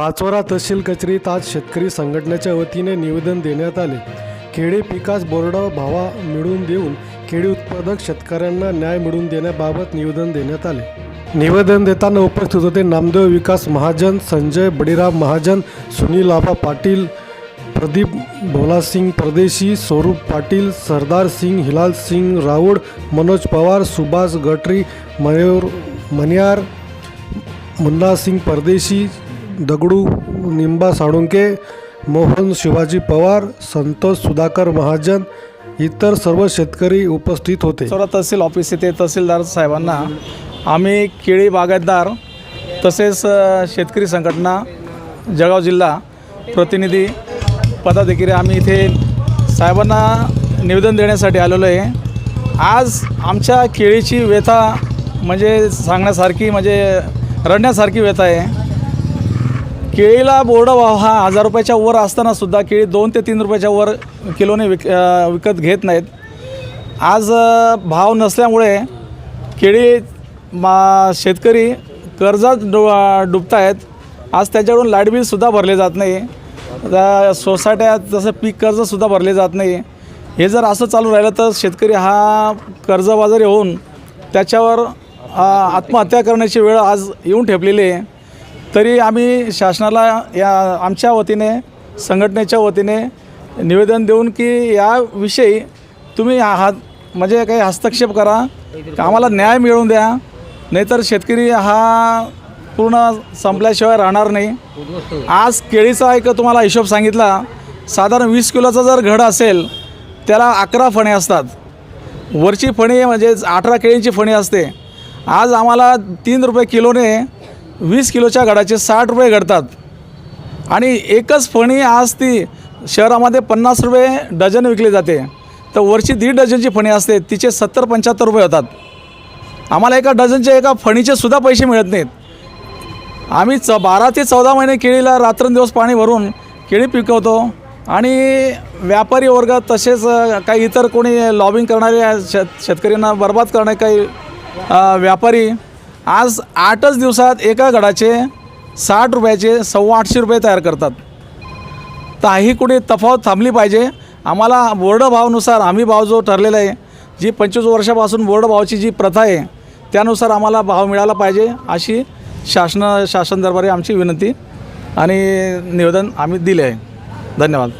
पाचोरा तहसील कचेरीत आज शेतकरी संघटनेच्या वतीने निवेदन देण्यात आले. केळी पिकास बोर्ड भावा मिळवून देऊन केळी उत्पादक शेतकऱ्यांना न्याय मिळवून देण्याबाबत निवेदन देण्यात आले. निवेदन देताना उपस्थित होते नामदेव विकास महाजन संजय बडीराम महाजन सुनील आबा पाटील प्रदीप भोलासिंग परदेशी स्वरूप पाटील सरदार सिंग हिलाल सिंग राऊड मनोज पवार सुभाष गटरी मयूर मनियार मुन्ना सिंग परदेशी दगडू निंबा साळुंके मोहन शिवाजी पवार संतोष सुधाकर महाजन इतर सर्व शेतकरी उपस्थित होते. सर्व तहसील ऑफिस येथे तहसीलदार साहेबांना आम्ही केळी बागायतदार तसेच शेतकरी संघटना जळगाव जिल्हा प्रतिनिधी पदाधिकारी आम्ही इथे साहेबांना निवेदन देण्यासाठी आलेलो आहे. आज आमच्या केळीची व्यथा म्हणजे सांगण्यासारखी म्हणजे रडण्यासारखी व्यथा आहे. केळीला बोर्ड भाव हा हजार रुपयाच्या वर असताना सुद्धा केळी दोन ते तीन रुपयाच्या वर किलोने विक विकत घेत नाहीत. आज भाव नसल्यामुळे केळी मा शेतकरी कर्जात डु डुबत आहेत आज त्याच्याकडून लाइट बिलसुद्धा भरले जात नाही. सोसायट्यात सोसायट्या जसं पीक कर्जसुद्धा भरले जात नाही. हे जर असं चालू राहिलं तर शेतकरी हा कर्जबाजारी होऊन त्याच्यावर आत्महत्या करण्याची वेळ आज येऊन ठेपलेली आहे. तरी आम्ही शासनाला या आमच्या वतीने संघटनेच्या वतीने निवेदन देऊन की याविषयी तुम्ही हा म्हणजे काही हस्तक्षेप करा. आम्हाला न्याय मिळवून द्या. नाहीतर शेतकरी हा पूर्ण संपल्याशिवाय राहणार नाही. आज केळीचा एक तुम्हाला हिशोब सांगितला. साधारण वीस किलोचा जर घड असेल त्याला अकरा फणे असतात. वरची फणी म्हणजे अठरा केळींची फणी असते. आज आम्हाला तीन रुपये किलोने वीस किलोच्या घडाचे साठ रुपये घडतात. आणि एकच फणी आज ती शहरामध्ये पन्नास रुपये डझन विकली जाते. तर वरची दीड डझनची फणी असते तिचे सत्तर पंच्याहत्तर रुपये होतात. आम्हाला एका डझनच्या एका फणीचे सुद्धा पैसे मिळत नाहीत. आम्ही च बारा ते चौदा महिने केळीला रात्रंदिवस पाणी भरून केळी पिकवतो आणि व्यापारी वर्ग तसेच काही इतर कोणी लॉबिंग करणारे शेत शेतकऱ्यांना बर्बाद करणारे काही व्यापारी आज आठच दिवसात एका गडाचे साठ रुपयाचे सव्वा आठशे रुपये तयार करतात. तर ही कुठे तफावत थांबली पाहिजे? आम्हाला बोर्ड भावानुसार हमी भाव जो ठरलेला आहे जी पंचवीस वर्षापासून बोर्ड भावाची जी प्रथा आहे त्यानुसार आम्हाला भाव मिळाला पाहिजे अशी शासन शासन दरबारी आमची विनंती आणि निवेदन आम्ही दिले आहे. धन्यवाद.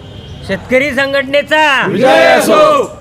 शेतकरी संघटनेचा विजय असो.